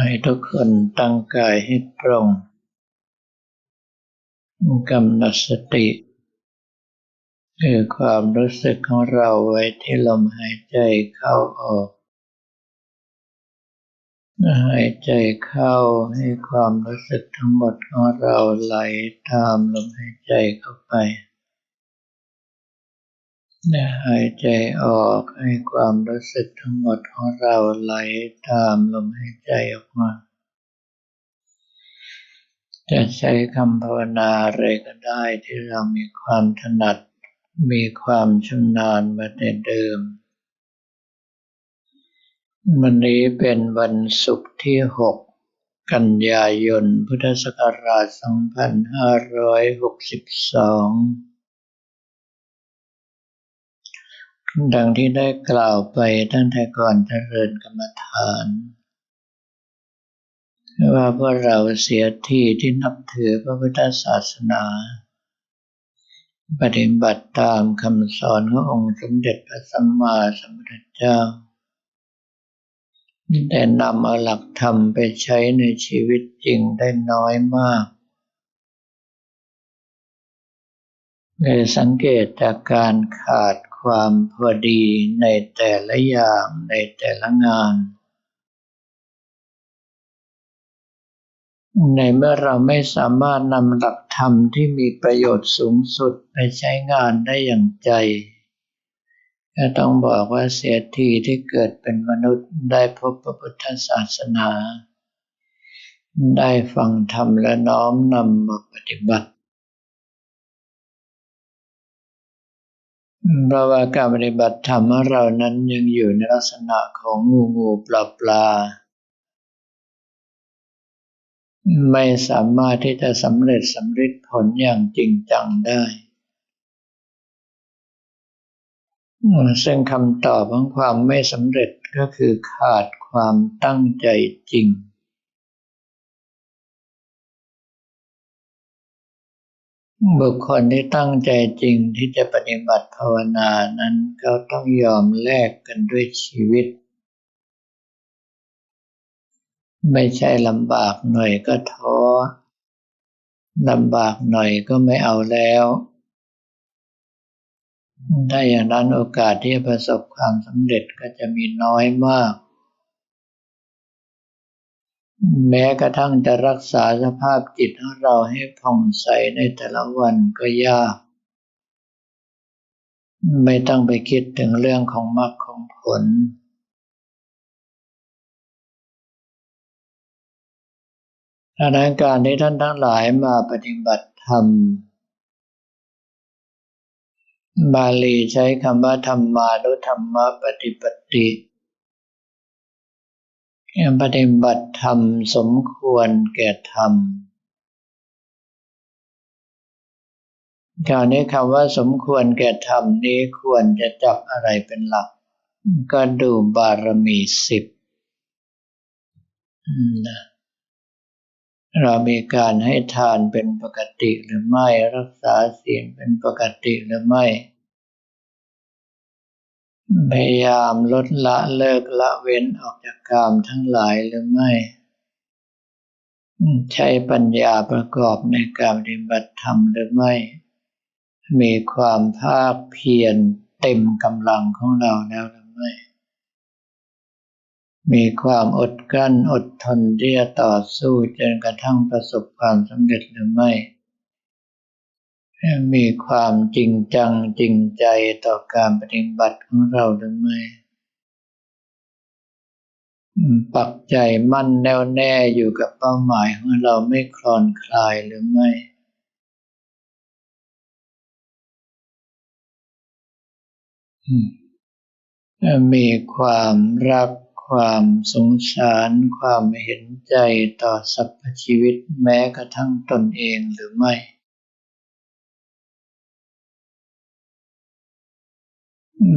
ให้ทุกคนตั้งกายให้ตรงกำหนดสติ คือความรู้สึกของเราไว้ที่ลมหายใจเข้าออก หายใจเข้าให้ความรู้สึกทั้งหมดของเราไหลตามลมหายใจเข้าไป หายใจออกให้ความรู้สึกทั้งหมดของเราไหลตามลมหายใจออกมา จะใช้คำภาวนาอะไรก็ได้ที่เรามีความถนัด มีความชำนาญมาแต่เดิม วันนี้เป็นวันศุกร์ที่ 6 กันยายน พุทธศักราช 2562 ดังที่ได้กล่าวไปตั้งแต่ก่อนเจริญกรรมฐาน ว่าพวกเราเสียที่ที่นับถือพระพุทธศาสนา ปฏิบัติตามคำสอนขององค์สมเด็จพระสัมมาสัมพุทธเจ้า แต่นำเอาหลักธรรมไปใช้ในชีวิตจริงได้น้อยมากเลยสังเกตจากการขาด ความพอดีในแต่ละอย่างในแต่ละงาน ในเมื่อเราไม่สามารถนำหลักธรรมที่มีประโยชน์สูงสุดไปใช้งานได้อย่างใจก็ต้องบอกว่าเสียทีที่เกิดเป็นมนุษย์ได้พบพระพุทธศาสนา ได้ฟังธรรมและน้อมนำมาปฏิบัติ เพราะว่าการปฏิบัติธรรมเรานั้นยังอยู่ในลักษณะของงูงูปลาปลา ไม่สามารถที่จะสำเร็จสำเร็จผลอย่างจริงจังได้ ซึ่งคำตอบของความไม่สำเร็จก็คือขาดความตั้งใจจริง บุคคลที่ตั้งใจจริงที่จะปฏิบัติภาวนานั้นก็ต้องยอมแลกกันด้วยชีวิต ไม่ใช่ลำบากหน่อยก็ท้อลำบากหน่อยก็ไม่เอาแล้ว ถ้าอย่างนั้นโอกาสที่จะประสบความสำเร็จก็จะมีน้อยมาก แม้กระทั่งจะรักษาสภาพจิตของเราให้ผ่องใสในแต่ละวันก็ยาก ไม่ต้องไปคิดถึงเรื่องของมรรคของผล ดังนั้นการที่ท่านทั้งหลายมาปฏิบัติธรรม บาลีใช้คำว่าธรรมานุธรรมปฏิปติ ปฏิบัติธรรมสมควรแก่ธรรมคราวนี้คำว่าสมควรแก่ธรรมนี้ควรจะจับอะไรเป็นหลัก ก็ดูบารมีสิบนะเรามีการให้ทานเป็นปกติหรือไม่รักษาศีลเป็นปกติหรือไม่ พยายามลดละเลิกละเว้นออกจากกามทั้งหลายหรือไม่ ใช้ปัญญาประกอบในการปฏิบัติธรรมหรือไม่ มีความภาคเพียรเต็มกำลังของเราแล้วหรือไม่ มีความอดกลั้นอดทนที่จะต่อสู้จนกระทั่งประสบความสำเร็จหรือไม่ มีความจริงจังจริงใจต่อการปฏิบัติของเราหรือไม่ปักใจมั่นแน่วแน่อยู่กับเป้าหมายของเราไม่คลอนคลายหรือไม่ มีความรักความสงสารความเห็นใจต่อสรรพชีวิตแม้กระทั่งตนเองหรือไม่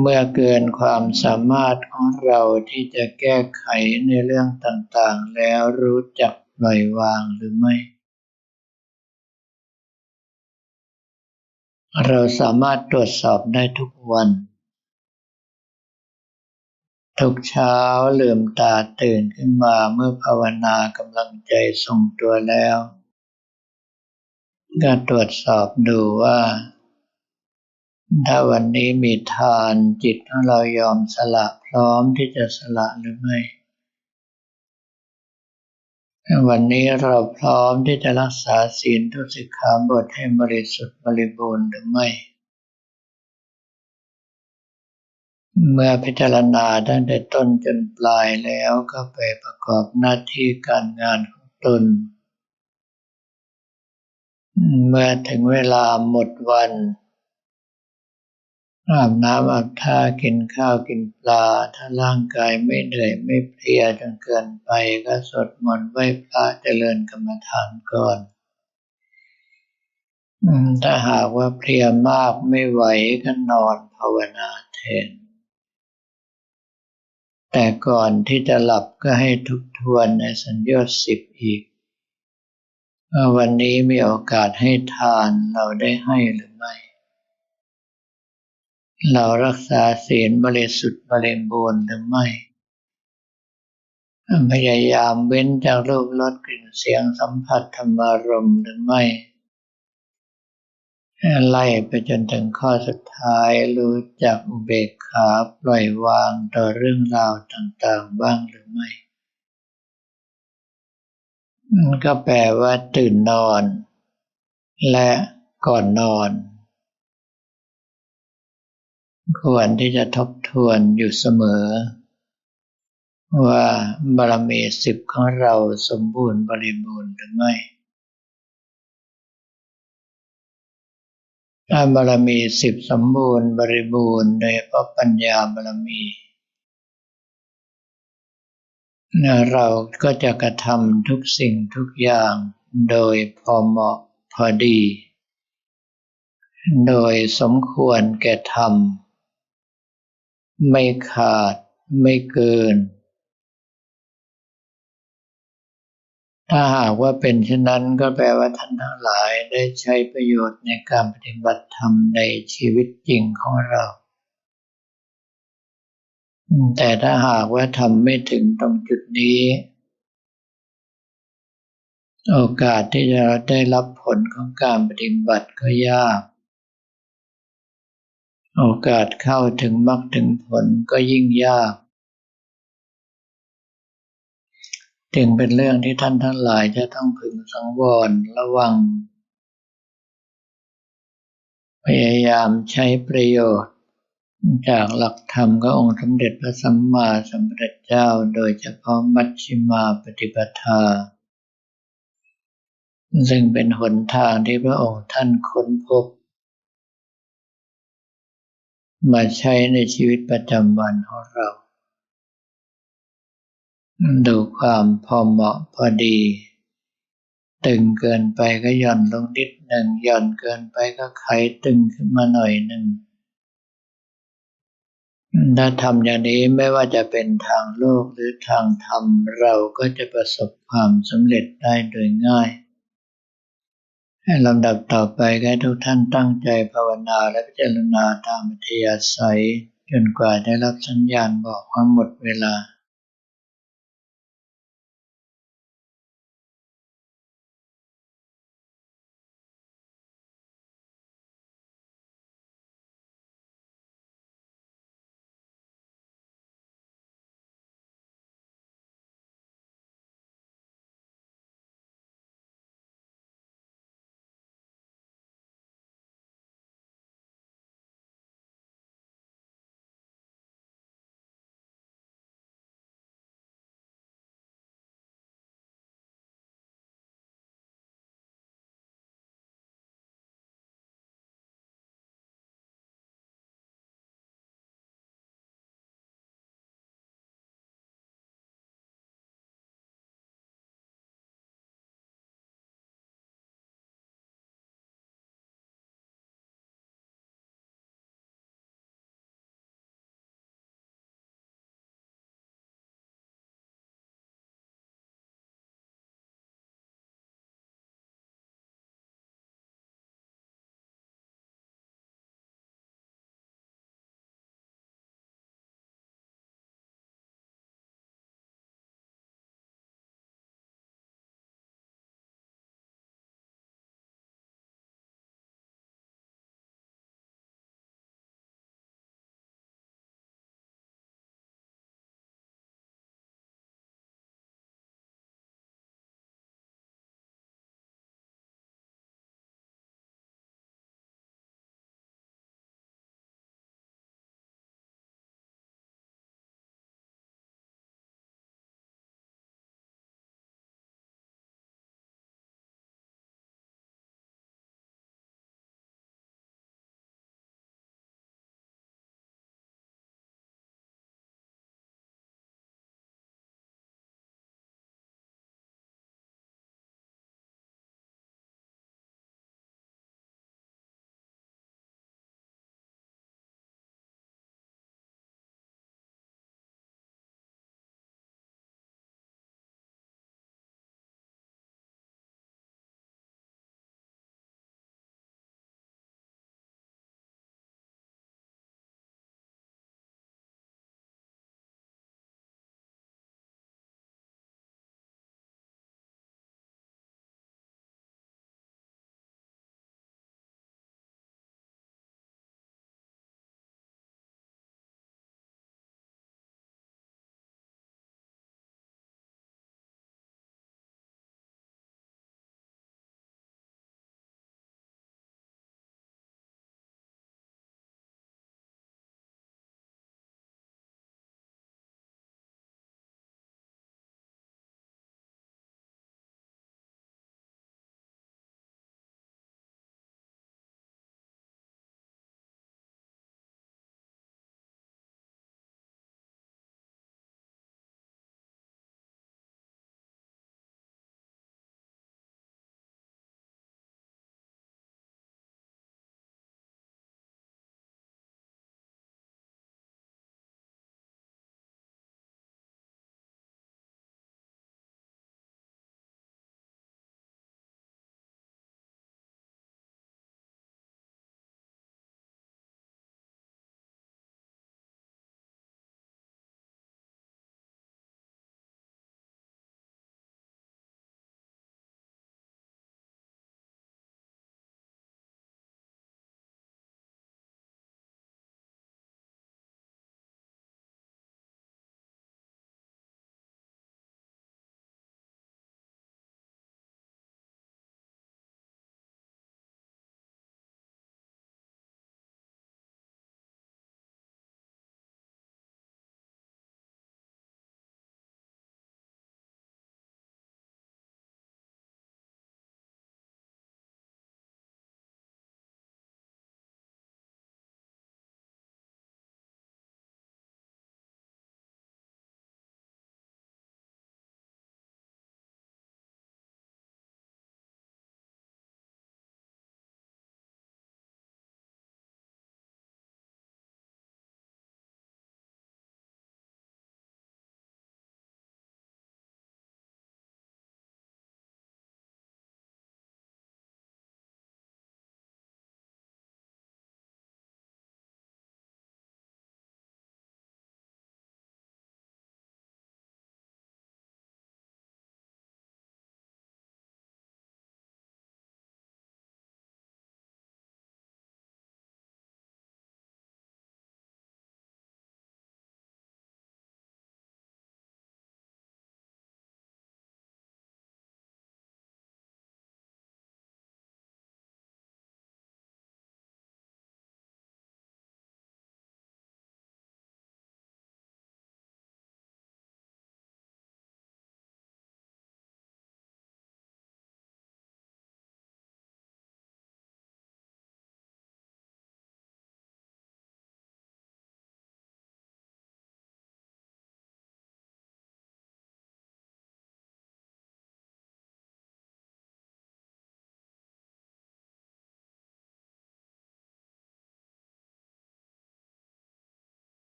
เมื่อเกินความสามารถของเราที่จะแก้ไขในเรื่องต่างๆ แล้วรู้จักปล่อยวางหรือไม่ เราสามารถตรวจสอบได้ทุกวัน ทุกเช้าลืมตาตื่นขึ้นมาเมื่อภาวนากำลังใจทรงตัวแล้ว ก็ตรวจสอบดูว่า ถ้าวันนี้มีทานจิตของเรายอมสละพร้อมที่จะสละหรือไม่วันนี้เราพร้อมที่จะรักษาศีลทุสิกขาบทให้บริสุทธิ์บริบูรณ์หรือไม่ เมื่อพิจารณาตั้งแต่ต้นจนปลายแล้วก็ไปประกอบหน้าที่การงานของตน เมื่อถึงเวลาหมดวัน อาบน้ำอาบท่ากินข้าวกินปลา ถ้าร่างกายไม่เหนื่อยไม่เพลียจนเกินไปก็สวดมนต์ไหว้พระเจริญกรรมฐานก่อนถ้าหากว่าเพลียมากไม่ไหวก็นอนภาวนาแทน แต่ก่อนที่จะหลับก็ให้ทุกทวนในสัญญาสิบอีกวันนี้มีโอกาสให้ทานเราได้ให้หรือไม่ เรารักษาศีลบริสุทธิ์บริบูรณ์หรือไม่ พยายามเว้นจากรูปรสกลิ่นเสียงสัมผัสธรรมารมหรือไม่ ไล่ไปจนถึงข้อสุดท้ายรู้จักเบกขาปล่อยวางต่อเรื่องราวต่างๆบ้างหรือไม่ มันก็แปลว่าตื่นนอน และก่อนนอน ควรที่จะทบทวนอยู่เสมอ ว่าบารมีสิบของเราสมบูรณ์บริบูรณ์หรือไม่ถ้าบารมีสิบสมบูรณ์บริบูรณ์โดยเพราะปัญญาบารมีเราก็จะกระทำทุกสิ่งทุกอย่างโดยพอเหมาะพอดี โดยสมควรแก่ธรรม ไม่ขาดไม่เกิน ถ้าหากว่าเป็นเช่นนั้นก็แปลว่าท่านทั้งหลายได้ใช้ประโยชน์ในการปฏิบัติธรรมในชีวิตจริงของเรา แต่ถ้าหากว่าทำไม่ถึงตรงจุดนี้ โอกาสที่จะได้รับผลของการปฏิบัติก็ยาก โอกาสเข้าถึงมรรคถึงผลก็ยิ่งยาก จึงเป็นเรื่องที่ท่านทั้งหลายจะต้องพึงสังวรระวัง พยายามใช้ประโยชน์ จากหลักธรรมขององค์สมเด็จพระสัมมาสัมพุทธเจ้าโดยเฉพาะมัชฌิมาปฏิปทา ซึ่งเป็นหนทางที่พระองค์ท่านค้นพบ มาใช้ในชีวิตประจำวันของเรา ดูความพอเหมาะพอดี ตึงเกินไปก็หย่อนลงนิดหนึ่งหย่อนเกินไปก็ไขตึงขึ้นมาหน่อยหนึ่งถ้าทำอย่างนี้ไม่ว่าจะเป็นทางโลกหรือทางธรรมเราก็จะประสบความสำเร็จได้โดยง่าย ลำดับต่อไปให้ทุกท่านตั้งใจภาวนาและพิจารณาตามอัธยาศัย จนกว่าได้รับสัญญาณบอกว่าหมดเวลา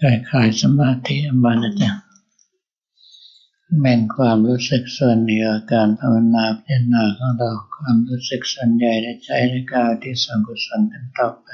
คล้ายๆสมาธิมานะจ๊ะแม่นความรู้สึกส่วนเหนือการภาวนาพิจารณาของเราความรู้สึกส่วนใหญ่ได้ใช้ในการที่สังกุศลกันต่อไป